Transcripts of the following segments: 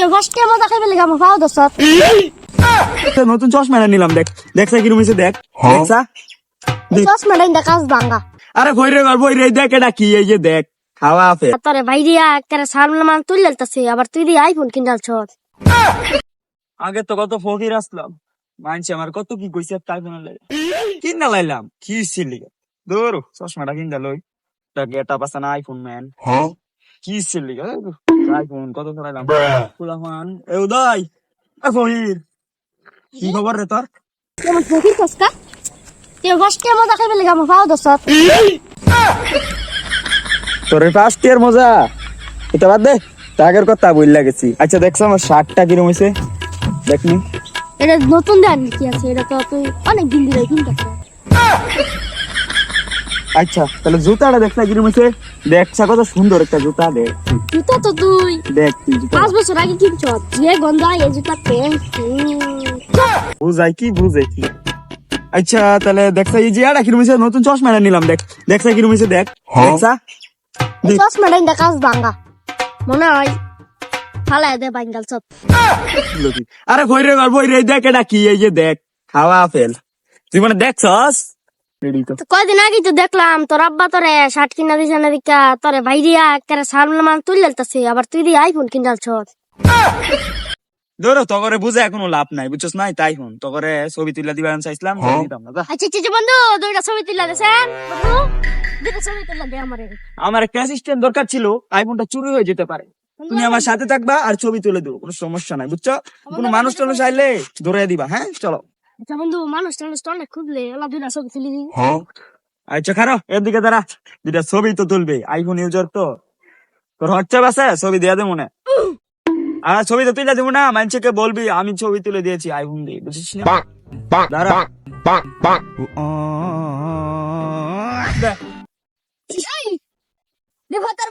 তুই ফার্স্টে মজা খাইবে লাগে আমার পাও দোস্ত নতুন চশমাটা নিলাম দেখ। দেখছা কিরম হয়েছে দেখ। দেখছা দেখ। চশমাটা কাজ ভাঙ্গা আরে ভৈরে গল্প রে দেখ এটা কি এই যে দেখ খাওয়া ফের তোরে ভাই দিয়া একটা সালমান তুই লেলতাছে আবার তুই দিয়ে আইফোন কিনাল আগে তো কত ফকির আসলাম। মানছি আমার কত কি কইছে তাই ফোন লাগে। কিনা লাইলাম কি ছিল? চশমাটা কিনটা লই। তাকে এটা পাশে না আইফোন ম্যান কি ছিল কত চলাইলাম ফুলাফান এ উদয় এ ফকির কি খবর রে তোর? কেমন ফকির কসকা তুই ফার্স্টে মজা খাইবে লাগে আমার পাও দোস্ত তোর। ফার্স্ট ইয়ার মজা? এটা বাদ দে আগের কথা বই লাগেছি আচ্ছা দেখছ আমার শার্টটা কিরম হয়েছে দেখনি। এটা নতুন দেন কি আছে? এটা তো তুই অনেক দিন ধরে কিনতেছ আচ্ছা তাহলে জুতাটা দেখছা কিরম হয়েছে। দেখছা কত সুন্দর একটা জুতা দেখ। জুতা তো তুই দেখ তুই পাঁচ বছর আগে কিনছ যে গন্ধ এই বুঝাই কি বুঝে কি। আচ্ছা তাহলে দেখছা এই যে আড়া কিরম হয়েছে? নতুন চশমাটা নিলাম দেখ। দেখছা কিরম হয়েছে দেখ। দেখছা দেখ। চশমাটা কাজ ভাঙ্গা। মনে হয় ফালাই দে বাঙ্গাল সব। আরে ভৈরে দেখ এটা কি এই যে দেখ খাওয়া ফেল তুই মানে দেখছস? কয়দিন আগে তো দেখলাম তোর আব্বা তোরে শার্ট কিনা দিছে না দিকা তোরে ভাই দিয়া একটা সালমান তুই লেলতাছে আবার তুই দিয়ে আইফোন কিনাল ছ ধরো তগরে বুঝে এখনও লাভ নাই বুঝছস নাই? তাই হন তগরে ছবি তুলে দিবা আমি চাইছিলাম দিতাম না আচ্ছা আচ্ছা আচ্ছা, বন্ধু দুইটা ছবি তুলে দেছেন? বন্ধু দুইটা ছবি তুলে দে আমারে। আমার একটা অ্যাসিস্ট্যান্ট দরকার ছিল আইফোনটা চুরি হয়ে যেতে পারে। তুমি আমার সাথে থাকবা আর ছবি তুলে দেবো কোনো সমস্যা নাই বুঝছ? কোনো মানুষ টানুষ আইলে ধরে দিবা হ্যাঁ? চলো। আচ্ছা বন্ধু মানুষ টানুষ তো অনেক খুঁজলে ওলা দুইটা ছবি তুলে। দিই আচ্ছা খারো এর দিকে দাঁড়া দুটা ছবি তো তুলবে আইফোন ইউজার তো। তোর হোয়াটসঅ্যাপ আছে? ছবি দেয়া দেবো না। আর ছবি তো তুলে দেবো না মানুষকে বলবি আমি ছবি তুলে দিয়েছি আইফোন দিয়ে বুঝিস না? দাঁড়া।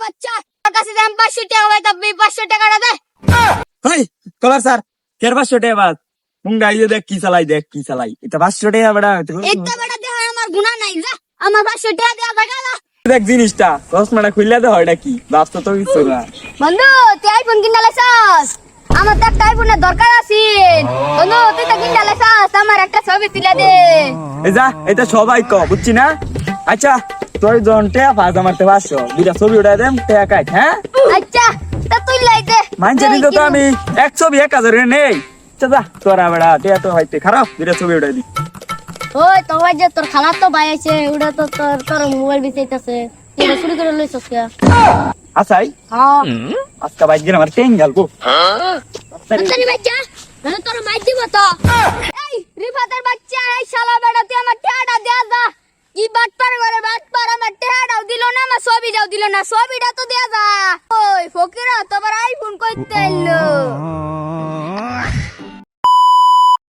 বাচ্চা কাছে দাম পাঁচশো টাকা ভাই তবে পাঁচশো টাকাটা দে। হেই, কলার স্যার কের পাঁচশো টাকা বাদ? ইয়ে দেখ কি চালাই দেখ কি চালাই। এটা পাঁচশো টাকা বেড়া একটা বেটা দেহ আমার গুণা নাই যা। আমার পাঁচশো টাকা দেওয়া দেখা না দেখ জিনিসটা চশমাটা খুললে হয় এটা কি? বাস্তব তো কিছু না। বন্ধু তুই আইফোন কিনা লাইছাস? আমার তো একটা আইফোনের দরকার আছে। বন্ধু তুই তো কিনা লাইছাস? আমার একটা ছবি তুলে দে। এই যা এটা সবাই ক বুঝছি না? আচ্ছা তোর জন টেয়া পাঁচ আমার তে পাঁচশো। দুইটা ছবি উঠাই দেম টেয়া কাট হ্যাঁ? আচ্ছা তা তুই লাই দে। মানছে কিন্তু তো আমি এক ছবি এক হাজারে নেই। আচ্ছা যা তোরা বেড়া টেয়া তো হইতে খারাপ? দুইটা ছবি উঠাই দি। ওই তো ওই যে তোর খালা তো ভাই আছে ওটা তো তোর তোর মোবাইল বিছাইতাছে। তুই এটা চুরি করে লইছস কে? আসাই হ্যাঁ। আজকে বাইক গেলে আমার টেন গেল আন্তারি বাচ্চা নাহলে তোর মাইর দিব তো। এই রিফাতের বাচ্চা এই শালা বেটা তুই আমার টেহাটা দেয়া যা কি বাট পার করে বাট পার আমার টেহাটাও দিল না আমার ছবিটাও দিল না ছবিটা তো দেয়া যা ওই ফকিরা তোমার আইফোন কইতে আইলো।